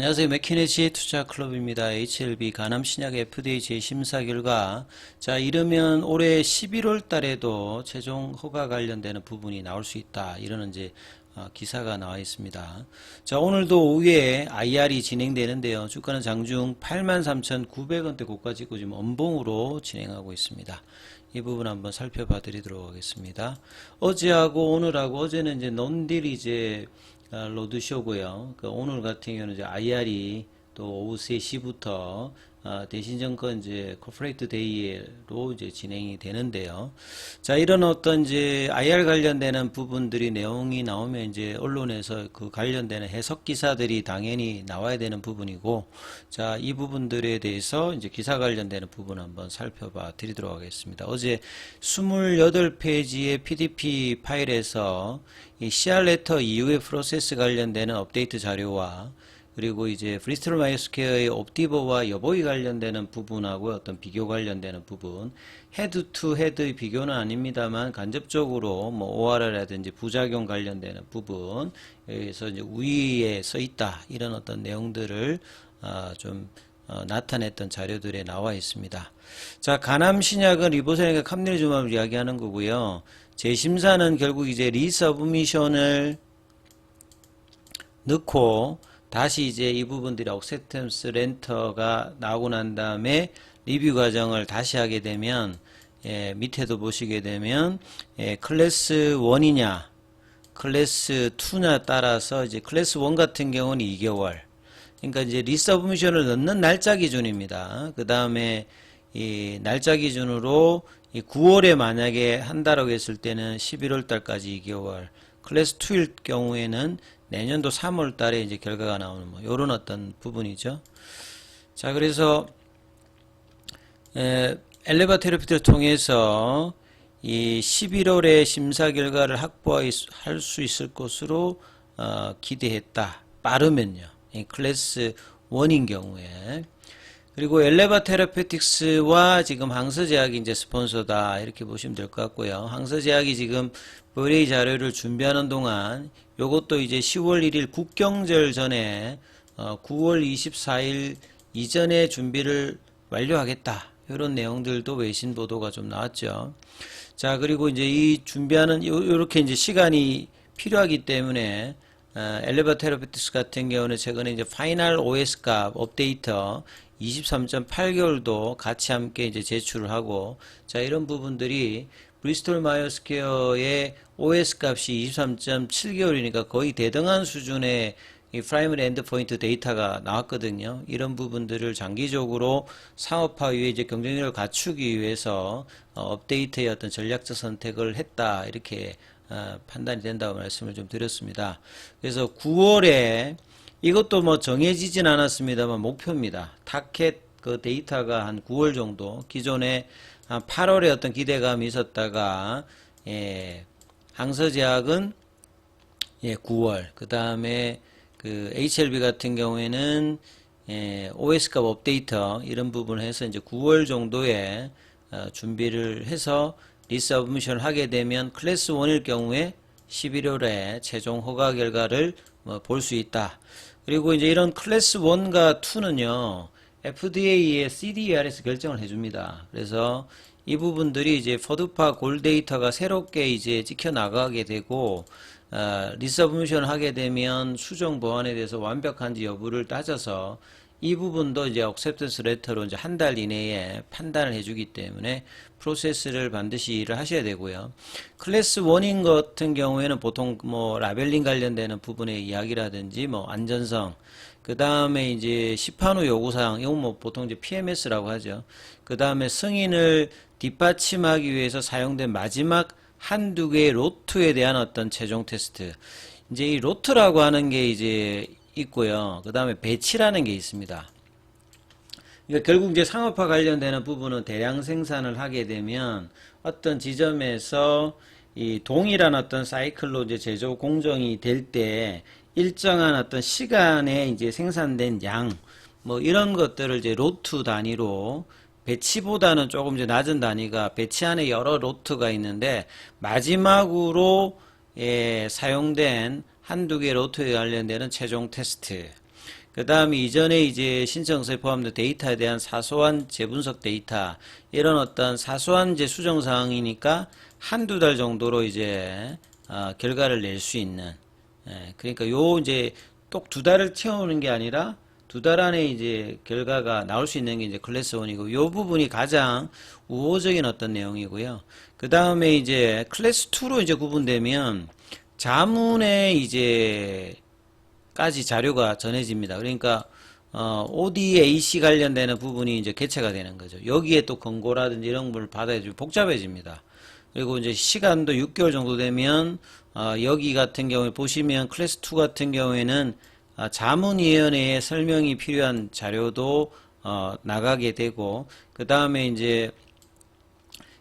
안녕하세요. 맥키네지 투자 클럽입니다. HLB 간암 신약 FDA 재심사 결과 자 이러면 올해 11월 달에도 최종 허가 관련되는 부분이 나올 수 있다. 이러는 이제 어, 기사가 나와 있습니다. 자 오늘도 오후에 IR이 진행되는데요. 주가는 장중 83,900원대 고가 찍고 지금 엄봉으로 진행하고 있습니다. 이 부분 한번 살펴봐 드리도록 하겠습니다. 어제하고 오늘하고 어제는 이제 논딜이 이제 아, 로드쇼고요. 그 오늘 같은 경우는 이제 IR이 또 오후 3시부터 아, 대신정권 이제 코퍼레이트 데이로 이제 진행이 되는데요. 자, 이런 어떤 이제 IR 관련되는 부분들이 내용이 나오면 이제 언론에서 그 관련되는 해석 기사들이 당연히 나와야 되는 부분이고, 자, 이 부분들에 대해서 이제 기사 관련되는 부분 한번 살펴봐 드리도록 하겠습니다. 어제 28페이지의 PDP 파일에서 이 CR 레터 이후의 프로세스 관련되는 업데이트 자료와 그리고 이제 브리스톨 마이스케어의 옵티버와 여보이 관련되는 부분하고 어떤 비교 관련되는 부분 헤드 투 헤드의 비교는 아닙니다만 간접적으로 뭐 OR라든지 부작용 관련되는 부분 여기서 이제 위에 써 있다 이런 어떤 내용들을 아, 좀 어, 나타냈던 자료들에 나와 있습니다. 자, 간암 신약은 리보세닉과 캄릴주맙을 이야기하는 거고요. 재심사는 결국 이제 리서브미션을 넣고 다시 이제 이 부분들이 억셉턴스 렌터가 나오고 난 다음에 리뷰 과정을 다시 하게 되면 예, 밑에도 보시게 되면 예, 클래스 1이냐 클래스 2냐 따라서 이제 클래스 1 같은 경우는 2개월 그러니까 이제 리서브미션을 넣는 날짜 기준입니다. 그 다음에 이 날짜 기준으로 이 9월에 만약에 한다라고 했을 때는 11월 달까지 2개월 클래스 2일 경우에는 내년도 3월 달에 이제 결과가 나오는 뭐 요런 어떤 부분이죠. 자, 그래서 에, 엘레바 테라피를 통해서 이 11월에 심사 결과를 확보할 수 있을 것으로 어, 기대했다. 빠르면요. 이 클래스 1인 경우에 그리고 엘레바 테라페틱스와 지금 항서제약이 이제 스폰서다 이렇게 보시면 될 것 같고요. 항서제약이 지금 브레이 자료를 준비하는 동안 요것도 이제 10월 1일 국경절 전에 어, 9월 24일 이전에 준비를 완료하겠다. 이런 내용들도 외신 보도가 좀 나왔죠. 자, 그리고 이제 이 준비하는 요, 요렇게 이제 시간이 필요하기 때문에 어, 엘레바 테라피틱스 같은 경우는 최근에 이제 파이널 OS 값 업데이터 23.8개월도 같이 함께 이제 제출을 하고 자 이런 부분들이 브리스톨 마이어스케어의 OS 값이 23.7개월이니까 거의 대등한 수준의 이 프라이머리 엔드포인트 데이터가 나왔거든요. 이런 부분들을 장기적으로 상업화 위해 이제 경쟁력을 갖추기 위해서 어, 업데이트의 어떤 전략적 선택을 했다 이렇게 어, 판단이 된다고 말씀을 좀 드렸습니다. 그래서 9월에 이것도 뭐 정해지진 않았습니다만 목표입니다. 타켓 그 데이터가 한 9월 정도 기존에 한 8월에 어떤 기대감이 있었다가 예, 항서제약은 예, 9월 그 다음에 그 HLB 같은 경우에는 예, OS값 업데이터 이런 부분을 해서 이제 9월 정도에 어, 준비를 해서 리서브미션을 하게 되면 클래스 1일 경우에 11월에 최종 허가 결과를 뭐 볼 수 있다. 그리고 이제 이런 클래스 1과 2는요, FDA의 CDER에서 결정을 해줍니다. 그래서 이 부분들이 이제 포드파 골 데이터가 새롭게 이제 찍혀 나가게 되고, 어, 리서브미션을 하게 되면 수정 보완에 대해서 완벽한지 여부를 따져서 이 부분도 이제 억셉턴스 레터로 이제 한 달 이내에 판단을 해주기 때문에 프로세스를 반드시 일을 하셔야 되고요. 클래스 1인 같은 경우에는 보통 뭐 라벨링 관련되는 부분의 이야기라든지 뭐 안전성, 그 다음에 이제 시판 후 요구사항, 이건 뭐 보통 이제 PMS라고 하죠. 그 다음에 승인을 뒷받침하기 위해서 사용된 마지막 한두 개의 로트에 대한 어떤 최종 테스트. 이제 이 로트라고 하는 게 이제 있고요. 그 다음에 배치라는 게 있습니다. 그러니까 결국 이제 상업화 관련되는 부분은 대량 생산을 하게 되면 어떤 지점에서 이 동일한 어떤 사이클로 이제 제조 공정이 될 때 일정한 어떤 시간에 이제 생산된 양, 뭐 이런 것들을 이제 로트 단위로 배치보다는 조금 이제 낮은 단위가 배치 안에 여러 로트가 있는데 마지막으로 예, 사용된 한두 개 로트에 관련되는 최종 테스트. 그 다음에 이전에 이제 신청서에 포함된 데이터에 대한 사소한 재분석 데이터, 이런 어떤 사소한 제 수정 사항이니까 한두 달 정도로 이제, 어, 결과를 낼 수 있는, 예, 그러니까 요 이제 똑 두 달을 채우는 게 아니라 두 달 안에 이제 결과가 나올 수 있는 게 이제 클래스 1이고 요 부분이 가장 우호적인 어떤 내용이고요. 그 다음에 이제 클래스 2로 이제 구분되면 자문에 이제 까지 자료가 전해집니다. 그러니까 어, ODAC 관련되는 부분이 이제 개체가 되는 거죠. 여기에 또 권고라든지 이런 걸 받아야 좀 복잡해집니다. 그리고 이제 시간도 6개월 정도 되면 어, 여기 같은 경우에 보시면 클래스 2 같은 경우에는 아, 자문위원회에 설명이 필요한 자료도 어, 나가게 되고 그 다음에 이제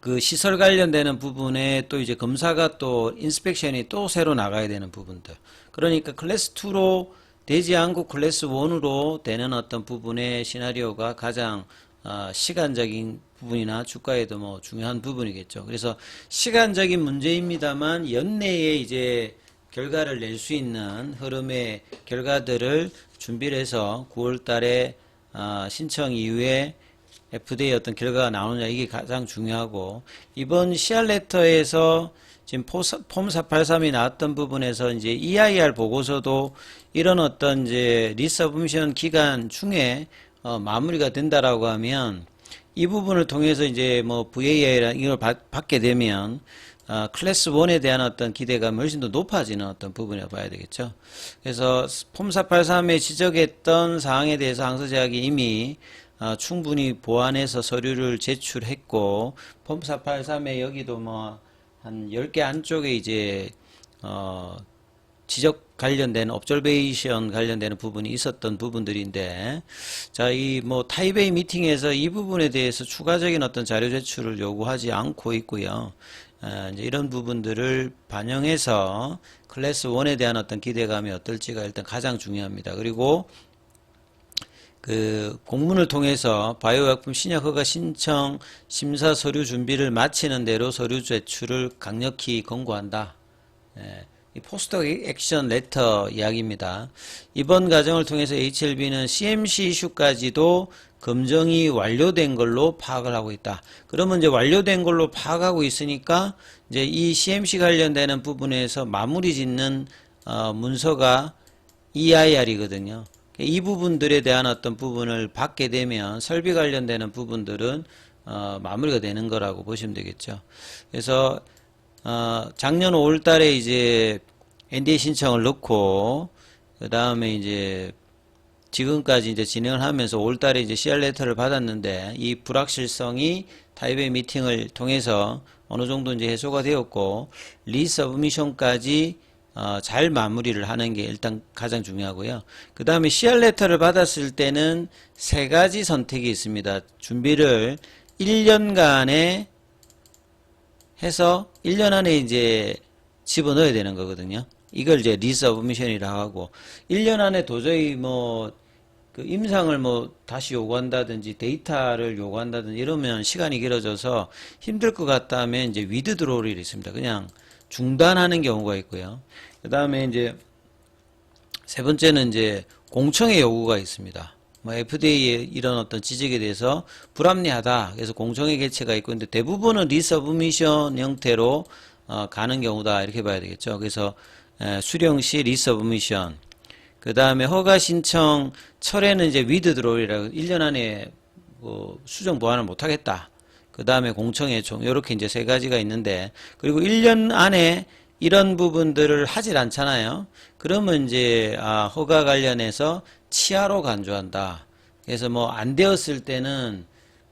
그 시설 관련되는 부분에 또 이제 검사가 또 인스펙션이 또 새로 나가야 되는 부분들. 그러니까 클래스 2로 되지 않고 클래스 1으로 되는 어떤 부분의 시나리오가 가장 어, 시간적인 부분이나 주가에도 뭐 중요한 부분이겠죠. 그래서 시간적인 문제입니다만 연내에 이제 결과를 낼 수 있는 흐름의 결과들을 준비를 해서 9월 달에 어, 신청 이후에 FDA 어떤 결과가 나오느냐 이게 가장 중요하고 이번 CR 레터에서 지금 폼 483이 나왔던 부분에서 이제 EIR 보고서도 이런 어떤 이제 리서브미션 기간 중에 어, 마무리가 된다라고 하면 이 부분을 통해서 이제 뭐 VAI라는 이걸 받, 받게 되면 어, 클래스 1에 대한 어떤 기대감이 훨씬 더 높아지는 어떤 부분이라고 봐야 되겠죠. 그래서 폼 483에 지적했던 사항에 대해서 항서제약이 이미 어, 충분히 보완해서 서류를 제출했고 폼 483에 여기도 뭐 한 10개 안쪽에 이제 어, 지적 관련된 옵저베이션 관련되는 부분이 있었던 부분들인데 자 이 뭐 타이베이 미팅에서 이 부분에 대해서 추가적인 어떤 자료 제출을 요구하지 않고 있고요. 어, 이제 이런 부분들을 반영해서 클래스 1에 대한 어떤 기대감이 어떨지가 일단 가장 중요합니다. 그리고 그 공문을 통해서 바이오약품 신약 허가 신청 심사 서류 준비를 마치는 대로 서류 제출을 강력히 권고한다. 예, 이 포스터 액션 레터 이야기입니다. 이번 과정을 통해서 HLB는 CMC 이슈까지도 검증이 완료된 걸로 파악을 하고 있다. 그러면 이제 완료된 걸로 파악하고 있으니까 이제 이 CMC 관련되는 부분에서 마무리 짓는 어, 문서가 EIR이거든요. 이 부분들에 대한 어떤 부분을 받게 되면 설비 관련되는 부분들은 어, 마무리가 되는 거라고 보시면 되겠죠. 그래서 어, 작년 5월 달에 이제 NDA 신청을 넣고 그 다음에 이제 지금까지 이제 진행을 하면서 5월 달에 이제 CR 레터를 받았는데 이 불확실성이 타입의 미팅을 통해서 어느 정도 이제 해소가 되었고 리서브미션까지 어, 잘 마무리를 하는 게 일단 가장 중요하고요. 그 다음에 CR 레터를 받았을 때는 세 가지 선택이 있습니다. 준비를 1년간에 해서 1년 안에 이제 집어넣어야 되는 거거든요. 이걸 이제 리서브미션이라고 하고 1년 안에 도저히 뭐 그 임상을 뭐 다시 요구한다든지 데이터를 요구한다든지 이러면 시간이 길어져서 힘들 것 같다면 이제 위드 드로우를 있습니다. 그냥 중단하는 경우가 있고요. 그 다음에 이제 세 번째는 이제 공청의 요구가 있습니다. 뭐 FDA의 이런 어떤 지적에 대해서 불합리하다. 그래서 공청회 개최가 있고 근데 대부분은 리서브미션 형태로 어, 가는 경우다 이렇게 봐야 되겠죠. 그래서 에, 수령 시 리서브미션 그 다음에 허가 신청 철회는 이제 위드 드로이라고 1년 안에 뭐 수정 보완을 못하겠다. 그 다음에 공청회 총 이렇게 이제 세 가지가 있는데 그리고 1년 안에 이런 부분들을 하질 않잖아요. 그러면 이제 아, 허가 관련해서 치아로 간주한다. 그래서 뭐 안 되었을 때는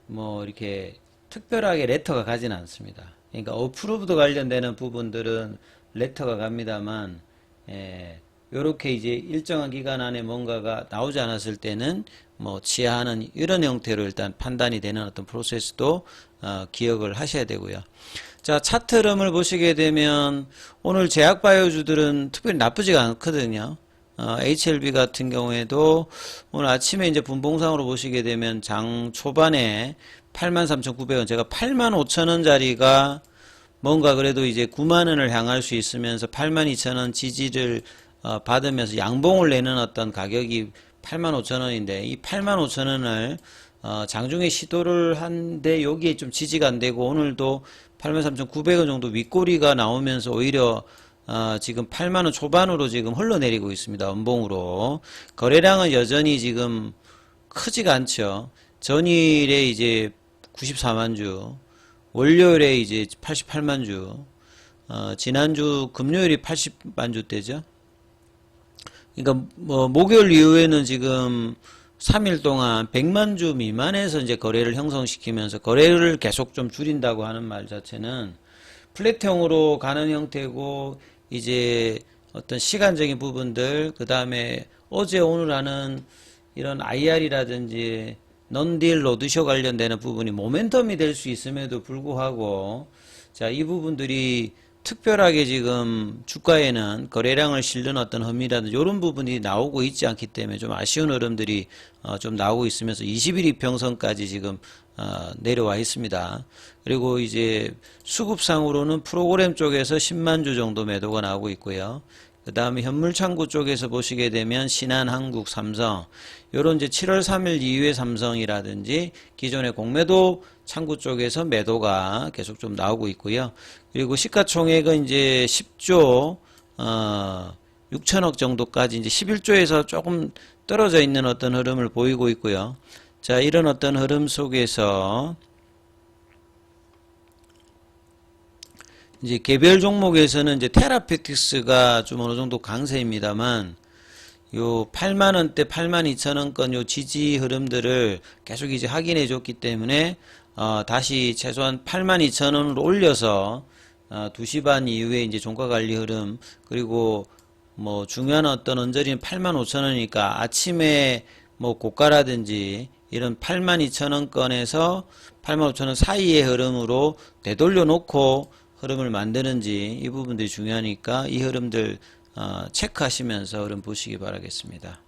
뭐 이렇게 특별하게 레터가 가지는 않습니다. 그러니까 어프로브드 관련되는 부분들은 레터가 갑니다만 예, 요렇게 이제 일정한 기간 안에 뭔가가 나오지 않았을 때는 뭐 치하하는 이런 형태로 일단 판단이 되는 어떤 프로세스도 어, 기억을 하셔야 되고요. 자, 차트 흐름을 보시게 되면 오늘 제약 바이오주들은 특별히 나쁘지가 않거든요. 어, HLB 같은 경우에도 오늘 아침에 이제 분봉상으로 보시게 되면 장 초반에 83,900원, 제가 85,000원짜리가 뭔가 그래도 이제 9만 원을 향할 수 있으면서 8만 2천 원 지지를 어, 받으면서 양봉을 내는 어떤 가격이 85,000원인데 이 85,000원을 어, 장중에 시도를 한데 여기에 좀 지지가 안 되고 오늘도 83,900원 정도 윗꼬리가 나오면서 오히려 어, 지금 8만원 초반으로 지금 흘러내리고 있습니다. 연봉으로. 거래량은 여전히 지금 크지가 않죠. 전일에 이제 94만 주, 월요일에 이제 88만 주, 어, 지난주 금요일이 80만 주대죠. 그러니까 뭐 목요일 이후에는 지금 3일 동안 100만 주 미만에서 이제 거래를 형성시키면서 거래를 계속 좀 줄인다고 하는 말 자체는 플랫형으로 가는 형태고 이제 어떤 시간적인 부분들 그 다음에 어제 오늘 하는 이런 IR이라든지 넌딜 로드쇼 관련되는 부분이 모멘텀이 될 수 있음에도 불구하고 자 이 부분들이 특별하게 지금 주가에는 거래량을 실는 어떤 흠이라든지 이런 부분이 나오고 있지 않기 때문에 좀 아쉬운 흐름들이 어, 좀 나오고 있으면서 21 이평선까지 지금 어, 내려와 있습니다. 그리고 이제 수급상으로는 프로그램 쪽에서 10만 주 정도 매도가 나오고 있고요. 그 다음에 현물 창구 쪽에서 보시게 되면 신한, 한국, 삼성 요런 이제 7월 3일 이후의 삼성이라든지 기존의 공매도 창구 쪽에서 매도가 계속 좀 나오고 있고요. 그리고 시가총액은 이제 10조 어 6천억 정도까지 이제 11조에서 조금 떨어져 있는 어떤 흐름을 보이고 있고요. 자, 이런 어떤 흐름 속에서 이제 개별 종목에서는 이제 테라페틱스가 좀 어느 정도 강세입니다만 요 8만 원대 8만 2천 원권 요 지지 흐름들을 계속 이제 확인해 줬기 때문에 어 다시 최소한 8만 2천 원으로 올려서 어 2시 반 이후에 이제 종가 관리 흐름 그리고 뭐 중요한 어떤 언저리는 8만 5천 원이니까 아침에 뭐 고가라든지 이런 8만 2천 원권에서 8만 5천 원 사이의 흐름으로 되돌려 놓고 흐름을 만드는지 이 부분들이 중요하니까 이 흐름들 어, 체크하시면서 흐름 보시기 바라겠습니다.